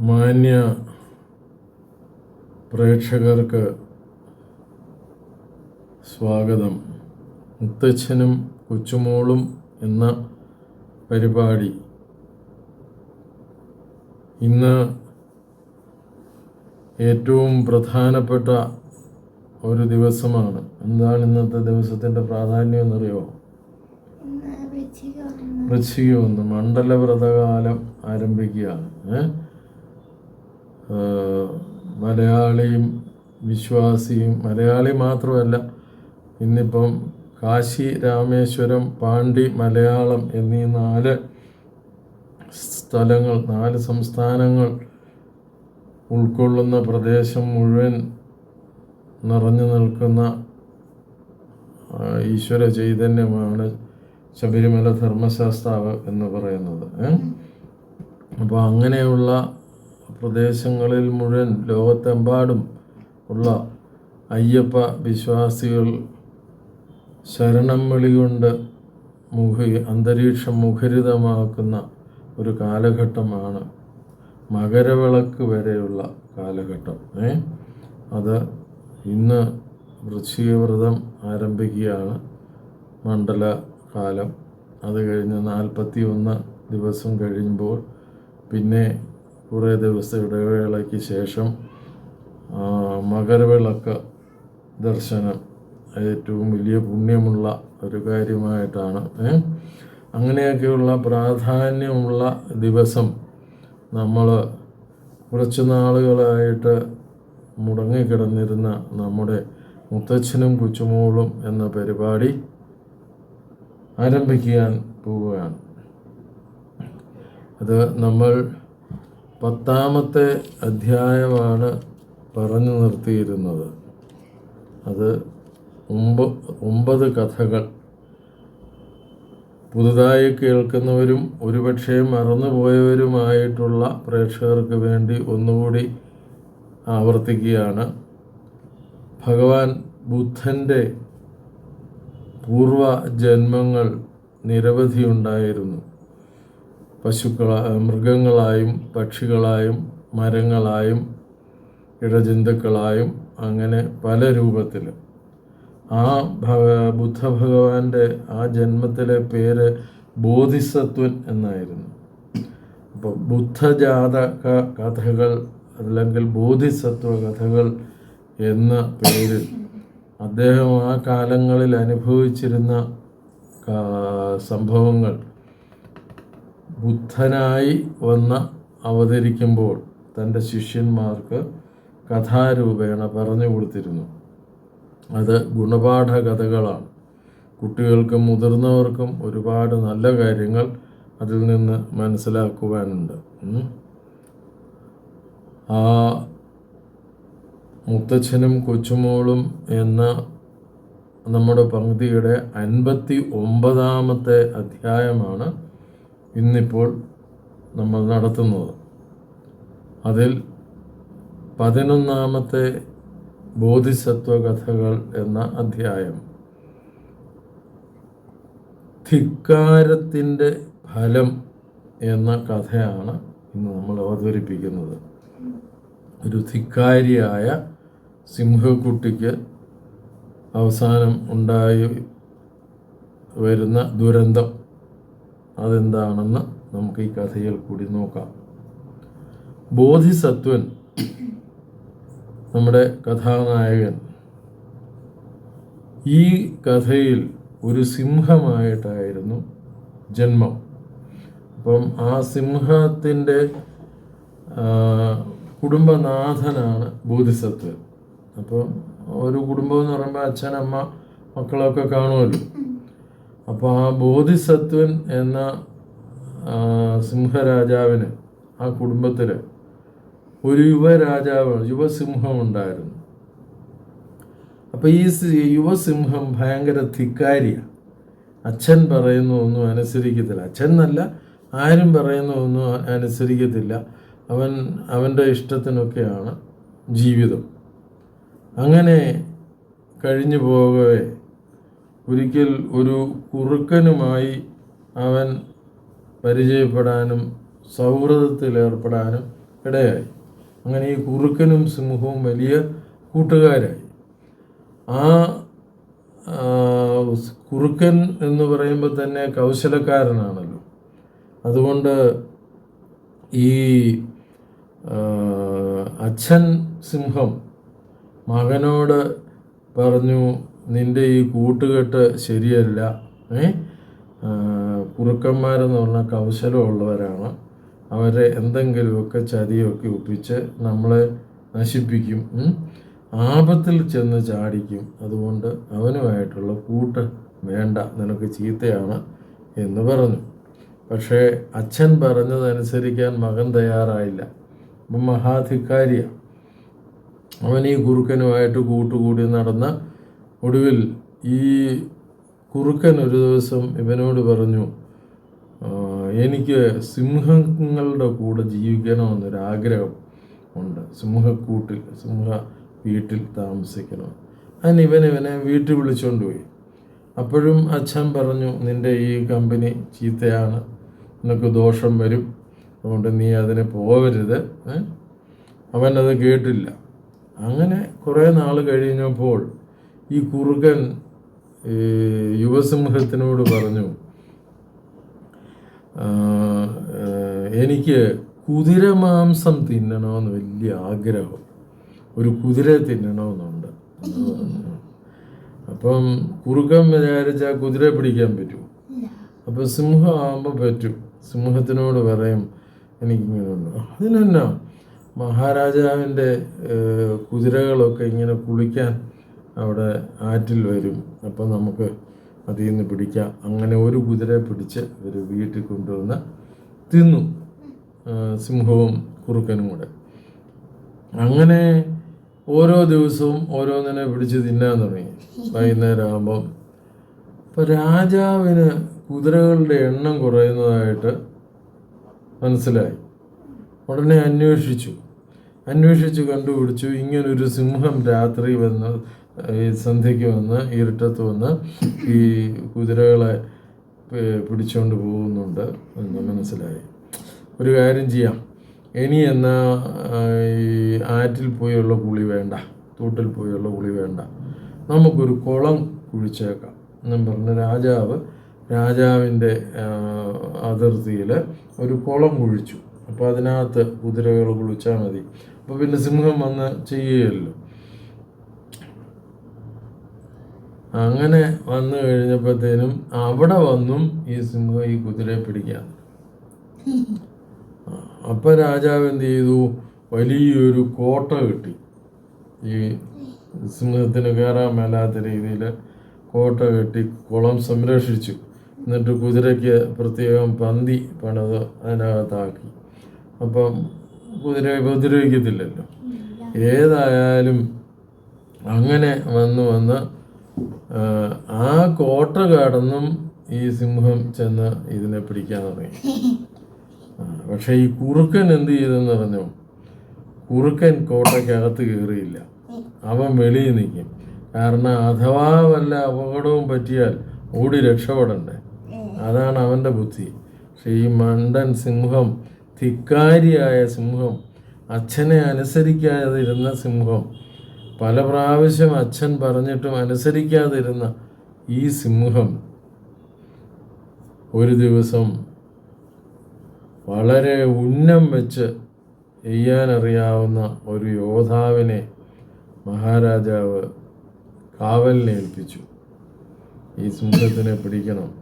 മാന്യ പ്രേക്ഷകർക്ക് സ്വാഗതം. മുത്തച്ഛനും കൊച്ചുമോളും എന്ന പരിപാടി. ഇന്ന് ഏറ്റവും പ്രധാനപ്പെട്ട ഒരു ദിവസമാണ്. എന്താണ് ഇന്നത്തെ ദിവസത്തിന്റെ പ്രാധാന്യം എന്നറിയോ വൃശ്ചിക ഒന്ന് മണ്ഡലവ്രതകാലം ആരംഭിക്കുകയാണ്. ഏഹ് മലയാളിയും വിശ്വാസിയും മലയാളി മാത്രമല്ല ഇന്നിപ്പം കാശി രാമേശ്വരം പാണ്ടി മലയാളം എന്നീ നാല് സ്ഥലങ്ങൾ നാല് സംസ്ഥാനങ്ങൾ ഉൾക്കൊള്ളുന്ന പ്രദേശം മുഴുവൻ നിറഞ്ഞു നിൽക്കുന്ന ഈശ്വര ചൈതന്യമാണ് ശബരിമല ധർമ്മശാസ്താവ് എന്ന് പറയുന്നത്. അപ്പോൾ അങ്ങനെയുള്ള പ്രദേശങ്ങളിൽ മുഴുവൻ ലോകത്തെമ്പാടും ഉള്ള അയ്യപ്പ വിശ്വാസികൾ ശരണം വിളികൊണ്ട് മുഖ അന്തരീക്ഷം മുഖരിതമാക്കുന്ന ഒരു കാലഘട്ടമാണ് മകരവിളക്ക് വരെയുള്ള കാലഘട്ടം. ഏ? അത് ഇന്ന് വൃശ്ചികവ്രതം ആരംഭിക്കുകയാണ്. മണ്ഡല കാലം. അത് കഴിഞ്ഞ് നാൽപ്പത്തി ഒന്ന് ദിവസം കഴിയുമ്പോൾ പിന്നെ കുറേ ദിവസത്തെ ഇടവേളയ്ക്ക് ശേഷം മകരവിളക്ക് ദർശനം ഏറ്റവും വലിയ പുണ്യമുള്ള ഒരു കാര്യമായിട്ടാണ്? അങ്ങനെയൊക്കെയുള്ള പ്രാധാന്യമുള്ള ദിവസം നമ്മൾ കുറച്ച് നാളുകളായിട്ട് മുടങ്ങിക്കിടന്നിരുന്ന നമ്മുടെ മുത്തച്ഛനും കൊച്ചുമോളും എന്ന പരിപാടി ആരംഭിക്കാൻ പോവുകയാണ് അത് നമ്മൾ പത്താമത്തെ അധ്യായമാണ് പറഞ്ഞു നിർത്തിയിരുന്നത്. അത് ഒമ്പ ഒമ്പത് കഥകൾ. പുതുതായി കേൾക്കുന്നവരും ഒരുപക്ഷെ മറന്നുപോയവരുമായിട്ടുള്ള പ്രേക്ഷകർക്ക് വേണ്ടി ഒന്നുകൂടി ആവർത്തിക്കുകയാണ്. ഭഗവാൻ ബുദ്ധന്റെ പൂർവ ജന്മങ്ങൾ നിരവധി ഉണ്ടായിരുന്നു. പശുക്കള മൃഗങ്ങളായും പക്ഷികളായും മരങ്ങളായും ഇഴജന്തുക്കളായും അങ്ങനെ പല രൂപത്തിൽ ആ ഭഗ ബുദ്ധ ഭഗവാന്റെ ആ ജന്മത്തിലെ പേര് ബോധിസത്വൻ എന്നായിരുന്നു. അപ്പോൾ ബുദ്ധജാതക കഥകൾ അല്ലെങ്കിൽ ബോധിസത്വ കഥകൾ എന്ന പേരിൽ അദ്ദേഹം ആ കാലങ്ങളിൽ അനുഭവിച്ചിരുന്ന സംഭവങ്ങൾ ബുദ്ധനായി വന്ന് അവതരിക്കുമ്പോൾ തന്റെ ശിഷ്യന്മാർക്ക് കഥാരൂപേണ പറഞ്ഞു കൊടുത്തിരുന്നു. അത് ഗുണപാഠ കഥകളാണ് കുട്ടികൾക്കും മുതിർന്നവർക്കും ഒരുപാട് നല്ല കാര്യങ്ങൾ അതിൽ നിന്ന് മനസ്സിലാക്കുവാനുണ്ട്. ആ മുത്തച്ഛനും കൊച്ചുമോളും എന്ന നമ്മുടെ പങ്ക്തിയുടെ അൻപത്തി ഒമ്പതാമത്തെ അധ്യായമാണ് ഇന്നിപ്പോൾ നമ്മൾ നടത്തുന്നത്. അതിൽ പതിനൊന്നാമത്തെ ബോധിസത്വ കഥകൾ എന്ന അധ്യായം. ധിക്കാരത്തിന്റെ ഫലം എന്ന കഥയാണ് ഇന്ന് നമ്മൾ അവതരിപ്പിക്കുന്നത്. ഒരു ധിക്കാരിയായ സിംഹക്കുട്ടിക്ക് അവസാനം ഉണ്ടായി വരുന്ന ദുരന്തം. അതെന്താണെന്ന് നമുക്ക് ഈ കഥയിൽ കൂടി നോക്കാം. ബോധിസത്വൻ നമ്മുടെ കഥാനായകൻ ഈ കഥയിൽ ഒരു സിംഹമായിട്ടായിരുന്നു ജന്മം. അപ്പം ആ സിംഹത്തിന്റെ കുടുംബനാഥനാണ് ബോധിസത്വൻ. അപ്പം ഒരു കുടുംബം എന്ന് പറയുമ്പോൾ അച്ഛൻ അമ്മ മക്കളൊക്കെ കാണുമല്ലോ. അപ്പോൾ ആ ബോധിസത്വൻ എന്ന സിംഹരാജാവിന് ആ കുടുംബത്തിൽ ഒരു യുവരാജാവ് യുവസിംഹം ഉണ്ടായിരുന്നു അപ്പോൾ ഈ യുവസിംഹം ഭയങ്കര ധിക്കാരിയാണ് അച്ഛൻ പറയുന്ന ഒന്നും അനുസരിക്കത്തില്ല. അച്ഛൻ എന്നല്ല ആരും പറയുന്ന ഒന്നും അനുസരിക്കത്തില്ല. അവൻ അവന്റെ ഇഷ്ടത്തിനൊക്കെയാണ് ജീവിതം. അങ്ങനെ കഴിഞ്ഞു പോകവേ ഒരിക്കൽ ഒരു കുറുക്കനുമായി അവൻ പരിചയപ്പെടാനും സൗഹൃദത്തിലേർപ്പെടാനും ഇടയായി. അങ്ങനെ ഈ കുറുക്കനും സിംഹവും വലിയ കൂട്ടുകാരായി. ആ കുറുക്കൻ എന്ന് പറയുമ്പോൾ തന്നെ കൗശലക്കാരനാണല്ലോ. അതുകൊണ്ട് ഈ അച്ഛൻ സിംഹം മകനോട് പറഞ്ഞു നിന്റെ ഈ കൂട്ടുകെട്ട് ശരിയല്ല ഏ? കുറുക്കന്മാരെന്ന് പറഞ്ഞാൽ കൗശലമുള്ളവരാണ്. അവരെ എന്തെങ്കിലുമൊക്കെ ചതിയൊക്കെ ഒപ്പിച്ച് നമ്മളെ നശിപ്പിക്കും ആപത്തിൽ ചെന്ന് ചാടിക്കും. അതുകൊണ്ട് അവനുമായിട്ടുള്ള കൂട്ട് വേണ്ട നിനക്ക് ചീത്തയാണ് എന്ന് പറഞ്ഞു. പക്ഷേ അച്ഛൻ പറഞ്ഞതനുസരിക്കാൻ മകൻ തയ്യാറായില്ല. അപ്പം മഹാധിക്കാരിയാണ് അവൻ ഈ കുറുക്കനുമായിട്ട് കൂട്ടുകൂടി നടന്ന ഒടുവിൽ ഈ കുറുക്കൻ ഒരു ദിവസം ഇവനോട് പറഞ്ഞു എനിക്ക് സിംഹങ്ങളുടെ കൂടെ ജീവിക്കണമെന്നൊരാഗ്രഹം ഉണ്ട്. സിംഹക്കൂട്ടിൽ സിംഹ വീട്ടിൽ താമസിക്കണം. അതിന് ഇവൻ ഇവനെ വീട്ടിൽ വിളിച്ചുകൊണ്ട് പോയി. അപ്പോഴും അച്ഛൻ പറഞ്ഞു നിന്റെ ഈ കമ്പനി ചീത്തയാണ്. നിനക്ക് ദോഷം വരും. അതുകൊണ്ട് നീ അതിനെ അവൻ അവനത് കേട്ടില്ല. അങ്ങനെ കുറേ നാൾ കഴിഞ്ഞപ്പോൾ ഈ കുറുകൻ യുവസിംഹത്തിനോട് പറഞ്ഞു എനിക്ക് കുതിര മാംസം തിന്നണമെന്ന് വലിയ ആഗ്രഹം. ഒരു കുതിര തിന്നണമെന്നുണ്ട്. അപ്പം കുറുക്കൻ വിചാരിച്ച കുതിര പിടിക്കാൻ പറ്റും. അപ്പം സിംഹം ആകുമ്പോൾ പറ്റും. സിംഹത്തിനോട് പറയും എനിക്കിങ്ങനെ ഉണ്ട് അതിനെന്നാ? മഹാരാജാവിന്റെ കുതിരകളൊക്കെ ഇങ്ങനെ കുളിക്കാൻ അവിടെ ആറ്റിൽ വരും. അപ്പോൾ നമുക്ക് അതിൽ നിന്ന് പിടിക്കാം. അങ്ങനെ ഒരു കുതിരയെ പിടിച്ച് ഇവർ വീട്ടിൽ കൊണ്ടുവന്ന് തിന്നു. സിംഹവും കുറുക്കനും കൂടെ. അങ്ങനെ ഓരോ ദിവസവും ഓരോന്നിനെ പിടിച്ച് തിന്നാൻ തുടങ്ങി. വൈകുന്നേരം ആകുമ്പം ഇപ്പം രാജാവിന് കുതിരകളുടെ എണ്ണം കുറയുന്നതായിട്ട് മനസ്സിലായി. ഉടനെ അന്വേഷിച്ചു. അന്വേഷിച്ച് കണ്ടുപിടിച്ചു. ഇങ്ങനൊരു സിംഹം രാത്രി വന്ന് ഈ സന്ധ്യയ്ക്ക് വന്ന് ഇരുട്ടത്ത് വന്ന് ഈ കുതിരകളെ പിടിച്ചുകൊണ്ട് പോകുന്നുണ്ട് എന്ന് മനസ്സിലായി. ഒരു കാര്യം ചെയ്യാം. ഇനി എന്നാ ഈ ആറ്റിൽ പോയുള്ള കുളി വേണ്ട. തൂട്ടിൽ പോയുള്ള കുളി വേണ്ട. നമുക്കൊരു കുളം കുഴിച്ചേക്കാം എന്നും പറഞ്ഞ രാജാവ് രാജാവിന്റെ അതിർത്തിയിൽ ഒരു കുളം കുഴിച്ചു. അപ്പോൾ അതിനകത്ത് കുതിരകൾ കുളിച്ചാൽ മതി. അപ്പോൾ പിന്നെ സിംഹം വന്ന് ചെയ്യുകയല്ലോ. അങ്ങനെ വന്നു കഴിഞ്ഞപ്പോഴത്തേനും അവിടെ വന്നും ഈ സിംഹം ഈ കുതിരയെ പിടിക്കാൻ. അപ്പം രാജാവ് എന്ത് ചെയ്തു? വലിയൊരു കോട്ട കിട്ടി. ഈ സിംഹത്തിന് കയറാൻ മേലാത്ത രീതിയിൽ കോട്ട കെട്ടി കുളം സംരക്ഷിച്ചു. എന്നിട്ട് കുതിരയ്ക്ക് പ്രത്യേകം പന്തി പണിത് അതിനകത്താക്കി. അപ്പം കുതിര ഉപദ്രവിക്കത്തില്ലല്ലോ. ഏതായാലും അങ്ങനെ വന്ന് വന്ന് ആ, കോട്ട കടന്നും ഈ സിംഹം ചെന്ന് ഇതിനെ പിടിക്കാൻ തുടങ്ങി. പക്ഷെ ഈ കുറുക്കൻ എന്ത് ചെയ്തെന്ന് പറഞ്ഞു കുറുക്കൻ കോട്ടയ്ക്കകത്ത് കയറിയില്ല അവൻ വെളിയിൽ നിൽക്കും. കാരണം അഥവാ വല്ല അപകടവും പറ്റിയാൽ ഓടി രക്ഷപ്പെടണ്ടേ. അതാണ് അവന്റെ ബുദ്ധി. പക്ഷെ ഈ മണ്ടൻ സിംഹം ധിക്കാരിയായ സിംഹം അച്ഛനെ അനുസരിക്കാതിരുന്ന സിംഹം പല പ്രാവശ്യം അച്ഛൻ പറഞ്ഞിട്ടും അനുസരിക്കാതിരുന്ന ഈ സിംഹം ഒരു ദിവസം വളരെ ഉന്നം വെച്ച് ചെയ്യാനറിയാവുന്ന ഒരു യോദ്ധാവിനെ മഹാരാജാവ് കാവലിനെ ഏൽപ്പിച്ചു. ഈ സിംഹത്തിനെ പിടിക്കണം.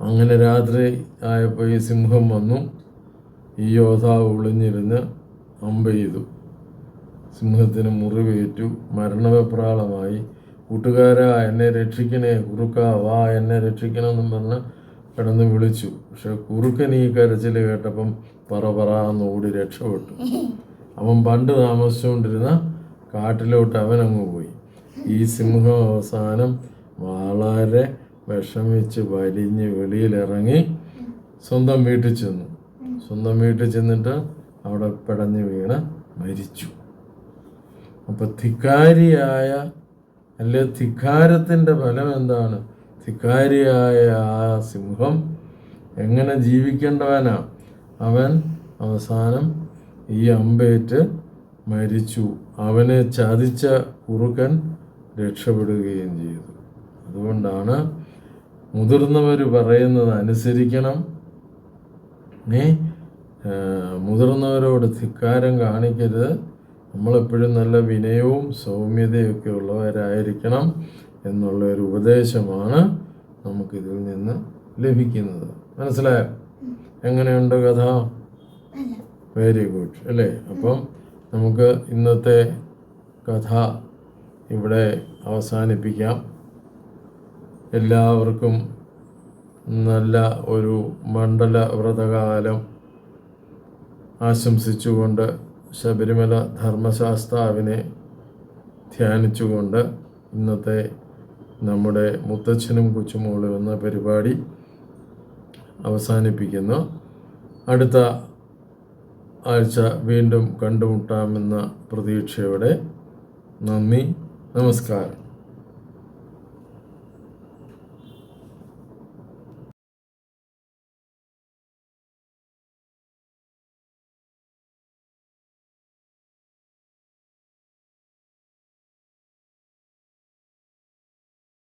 അങ്ങനെ രാത്രി ആയപ്പോൾ ഈ സിംഹം വന്നു. ഈ യോദ്ധാവ് ഒളിഞ്ഞിരുന്ന് അമ്പ് ചെയ്തു സിംഹത്തിന് മുറിവേറ്റു. മരണവെപ്രാളമായി. കൂട്ടുകാര എന്നെ രക്ഷിക്കണേ കുറുക്ക വാ എന്നെ രക്ഷിക്കണമെന്നും പറഞ്ഞ് കിടന്ന് വിളിച്ചു. പക്ഷെ കുറുക്കൻ ഈ കരച്ചിൽ കേട്ടപ്പം പറ പറ എന്ന് ഓടി രക്ഷപ്പെട്ടു. അവൻ പണ്ട് താമസിച്ചുകൊണ്ടിരുന്ന കാട്ടിലോട്ട് അവൻ അങ്ങ് പോയി. ഈ സിംഹം അവസാനം വളരെ വിഷമിച്ച് വലിഞ്ഞ് വെളിയിലിറങ്ങി സ്വന്തം വീട്ടിൽ ചെന്നു. സ്വന്തം വീട്ടിൽ ചെന്നിട്ട് അവിടെ പിടഞ്ഞു വീണ് മരിച്ചു. അപ്പൊ ധിക്കാരിയായ അല്ലെ ധിക്കാരത്തിന്റെ ഫലം എന്താണ്? ധിക്കാരിയായ ആ സിംഹം എങ്ങനെ ജീവിക്കേണ്ടവനാ? അവൻ അവസാനം ഈ അമ്പേറ്റ് മരിച്ചു. അവനെ ചതിച്ച കുറുക്കൻ രക്ഷപ്പെടുകയും ചെയ്തു. അതുകൊണ്ടാണ് മുതിർന്നവർ പറയുന്നത് അനുസരിക്കണം. നീ മുതിർന്നവരോട് ധിക്കാരം കാണിക്കരുത്. നമ്മളെപ്പോഴും നല്ല വിനയവും സൗമ്യതയൊക്കെ ഉള്ളവരായിരിക്കണം എന്നുള്ള ഒരു ഉപദേശമാണ് നമുക്കിതിൽ നിന്ന് ലഭിക്കുന്നത്. മനസ്സിലായോ? എങ്ങനെയുണ്ട് കഥ? വെരി ഗുഡ് അല്ലേ? അപ്പം നമുക്ക് ഇന്നത്തെ കഥ ഇവിടെ അവസാനിപ്പിക്കാം. എല്ലാവർക്കും നല്ല ഒരു മണ്ഡല വ്രതകാലം ആശംസിച്ചുകൊണ്ട് ശബരിമല ധർമ്മശാസ്താവിനെ ധ്യാനിച്ചുകൊണ്ട് ഇന്നത്തെ നമ്മുടെ മുത്തച്ഛനും കൊച്ചുമോളും എന്ന പരിപാടി അവസാനിപ്പിക്കുന്നു. അടുത്ത ആഴ്ച വീണ്ടും കണ്ടുമുട്ടാമെന്ന പ്രതീക്ഷയോടെ നന്ദി നമസ്കാരം.